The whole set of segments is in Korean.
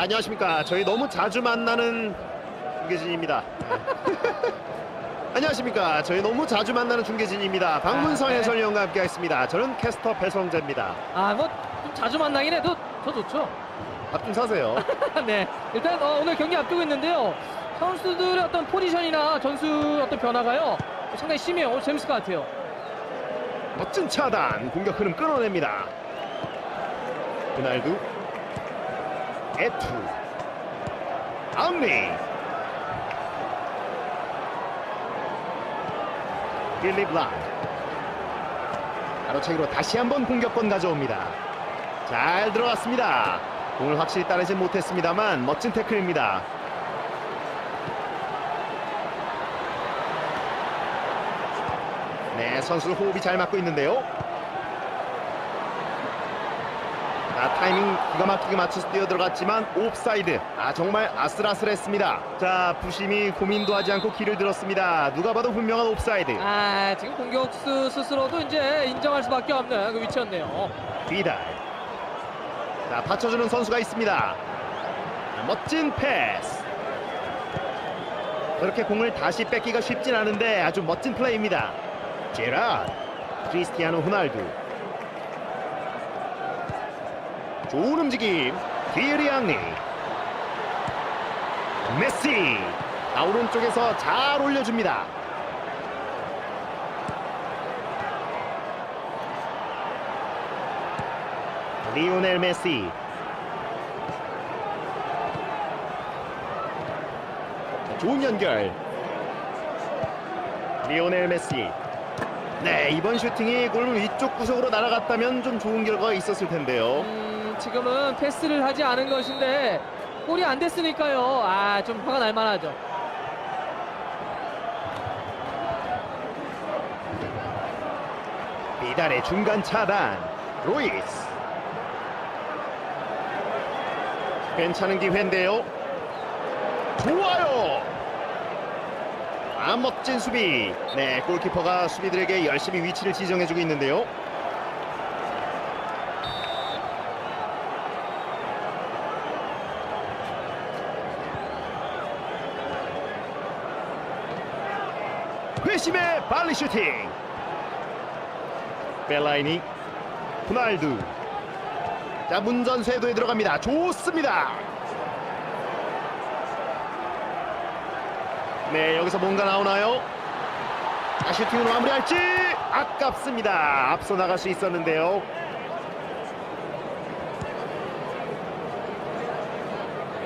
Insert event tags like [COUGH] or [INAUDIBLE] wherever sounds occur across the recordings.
네, 안녕하십니까. 저희 너무 자주 만나는 중계진입니다. 네. [LAUGHS] 안녕하십니까. 저희 너무 자주 만나는 중계진입니다. 박문성 아, 네. 해설위원과 함께하겠습니다. 저는 캐스터 배성재입니다. 아, 뭐 좀 자주 만나긴 해도 더 좋죠. 밥 좀 사세요. [LAUGHS] 네. 일단 어, 오늘 경기 앞두고 있는데요. 선수들의 어떤 포지션이나 전술 어떤 변화가요. 상당히 심해요. 오늘 재밌을 것 같아요. 멋진 차단. 공격 흐름 끊어냅니다. 호날두. 에투. 앙리. 빌립 람. 가로채기로 다시 한번 공격권 가져옵니다. 잘 들어갔습니다. 공을 확실히 따내진 못했습니다만 멋진 태클입니다. 네, 선수 호흡이 잘 맞고 있는데요. 자, 타이밍 기가 막히게 맞춰서 뛰어 들어갔지만 옵사이드. 아, 정말 아슬아슬했습니다. 자, 부심이 고민도 하지 않고 길을 들었습니다. 누가 봐도 분명한 옵사이드. 아, 지금 공격수 스스로도 이제 인정할 수밖에 없는 그 위치였네요. 비달. 자, 받쳐주는 선수가 있습니다. 자, 멋진 패스. 그렇게 공을 다시 뺏기가 쉽진 않은데 아주 멋진 플레이입니다. 제라드, 크리스티아노 호날두. 좋은 움직임. 디에리 앙리. 메시. 아, 오른쪽에서 잘 올려줍니다. 리오넬 메시 좋은 연결 리오넬 메시 네 이번 슈팅이 골 위쪽 구석으로 날아갔다면 좀 좋은 결과가 있었을 텐데요 음, 지금은 패스를 하지 않은 것인데 골이 안 됐으니까요. 아, 좀 화가 날 만하죠. 비달의 중간 차단 로이스. 괜찮은 기회인데요. 좋아요! 아 멋진 수비. 네 골키퍼가 수비들에게 열심히 위치를 지정해주고 있는데요 회심의 발리 슈팅. 벨라이니. 호날두. 자 문전 쇄도에 들어갑니다. 좋습니다. 네 여기서 뭔가 나오나요? 자 슈팅으로 마무리할지 아깝습니다. 앞서 나갈 수 있었는데요.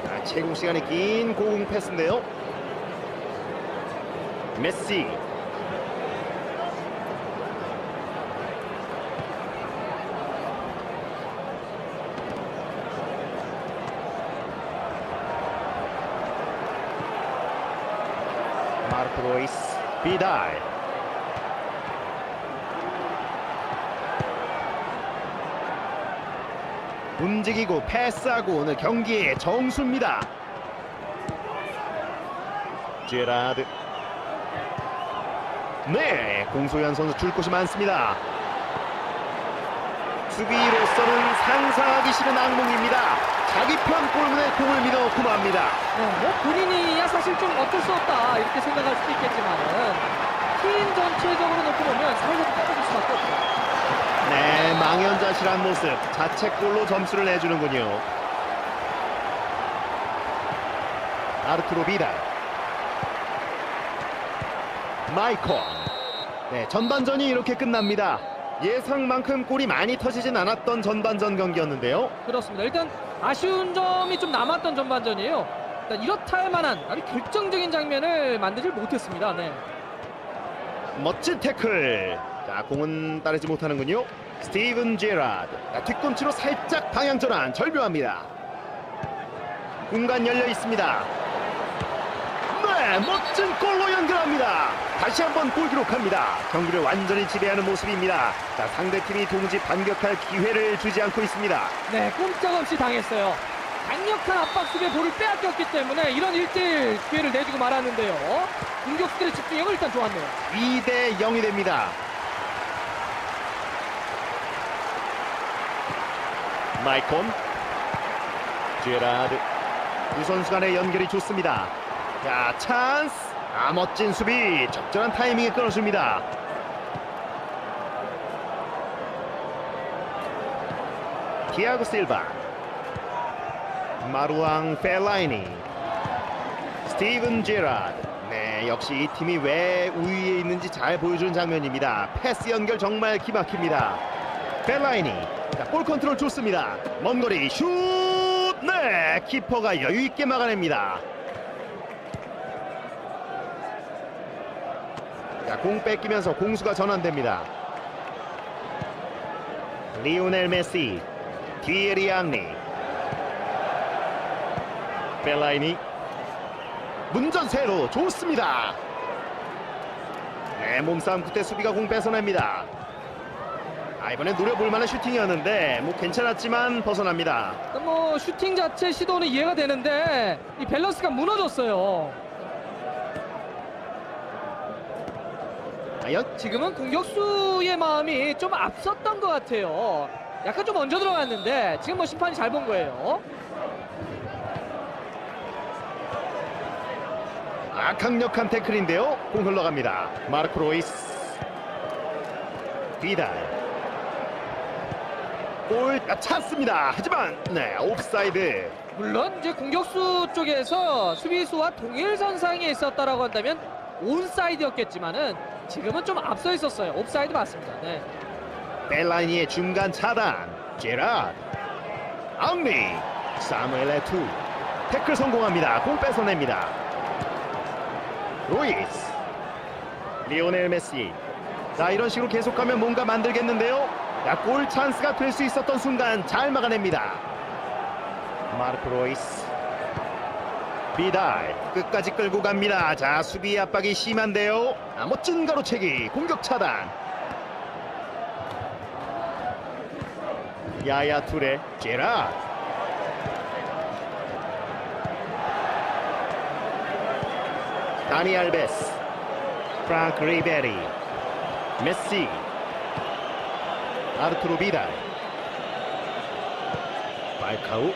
자 채공 시간이 긴 고공 패스인데요. 메시 마르코 로이스 비달 움직이고 패스하고 오늘 경기의 정수입니다. 제라드 네 공소현 선수 줄 곳이 많습니다 수비로서는 상상하기 싫은 악몽입니다 자기 편 골문에 공을 밀어 구마합니다 네, 뭐 본인이야 사실 좀 어쩔 수 없다 이렇게 생각할 수도 있겠지만은 팀 전체적으로 놓고 보면 사회적으로 떨어질 수밖에 없죠. 네, 망연자실한 모습. 자책골로 점수를 내주는군요. 아르투로 비달. 마이콘. 네, 전반전이 이렇게 끝납니다. 예상만큼 골이 많이 터지진 않았던 전반전 경기였는데요. 그렇습니다. 일단 아쉬운 점이 좀 남았던 전반전이에요. 일단 이렇다 할 만한 아주 결정적인 장면을 만들지 못했습니다. 네. 멋진 태클. 자, 공은 따르지 못하는군요. 스티븐 제라드. 자, 뒤꿈치로 살짝 방향 전환. 절묘합니다. 공간 열려 있습니다. 네, 멋진 골로 연결합니다. 다시 한번 골 기록합니다. 경기를 완전히 지배하는 모습입니다. 자, 상대팀이 동시 반격할 기회를 주지 않고 있습니다. 네, 꼼짝없이 당했어요. 강력한 압박 수비에 볼을 빼앗겼기 때문에 이런 1대1 기회를 내주고 말았는데요. 공격수들의 집중력은 일단 좋았네요. 2대 0이 됩니다. 마이콘 제라드 두 선수 간의 연결이 좋습니다. 자, 찬스. 아, 멋진 수비. 적절한 타이밍에 끊어줍니다. 티아고 실바. 마루앙 펠라이니. 스티븐 제라드. 네, 역시 이 팀이 왜 우위에 있는지 잘 보여주는 장면입니다. 패스 연결 정말 기막힙니다. 펠라이니. 자, 볼 컨트롤 좋습니다. 먼 거리 슛! 네, 키퍼가 여유 있게 막아냅니다. 자, 공 뺏기면서 공수가 전환됩니다. 리오넬 메시, 디에리 앙리, 벨라이니, 문전세로 좋습니다. 네, 몸싸움 끝에 수비가 공 뺏어냅니다. 아, 이번에 노려볼 만한 슈팅이었는데 뭐 괜찮았지만 벗어납니다. 뭐 슈팅 자체 시도는 이해가 되는데 이 밸런스가 무너졌어요. 과연 지금은 공격수의 마음이 좀 앞섰던 것 같아요. 약간 좀 얹어 들어갔는데 지금 뭐 심판이 잘 본 거예요. 아, 강력한 태클인데요. 공 흘러갑니다. 마르코 로이스. 비달. 골 아, 찼습니다. 하지만 네, 옵사이드. 물론 이제 공격수 쪽에서 수비수와 동일 선상에 있었다라고 한다면 온사이드였겠지만은 지금은 좀 앞서 있었어요. 옵사이드 맞습니다. 네. 벨라이니의 중간 차단. 제라드. 앙리. 사무엘 에투. 태클 성공합니다. 공 뺏어냅니다. 로이스. 리오넬 메시. 자, 이런 식으로 계속하면 뭔가 만들겠는데요. 자, 골 찬스가 될 수 있었던 순간 잘 막아냅니다. 마르코 로이스. 비달 끝까지 끌고 갑니다. 자, 수비 압박이 심한데요. 아, 멋진 가로채기. 공격 차단. 야야 투레 제라 다니 알베스 프랑크 리베리 메시 아르투로 비달 발카우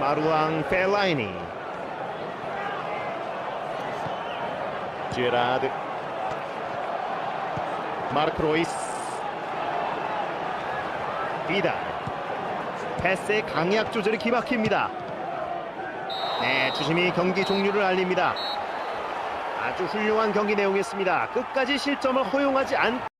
마루앙 펠라이니 제라드 마르크 로이스 비달 패스의 강약 조절이 기막힙니다. 네 주심이 경기 종료를 알립니다. 아주 훌륭한 경기 내용이었습니다. 끝까지 실점을 허용하지 않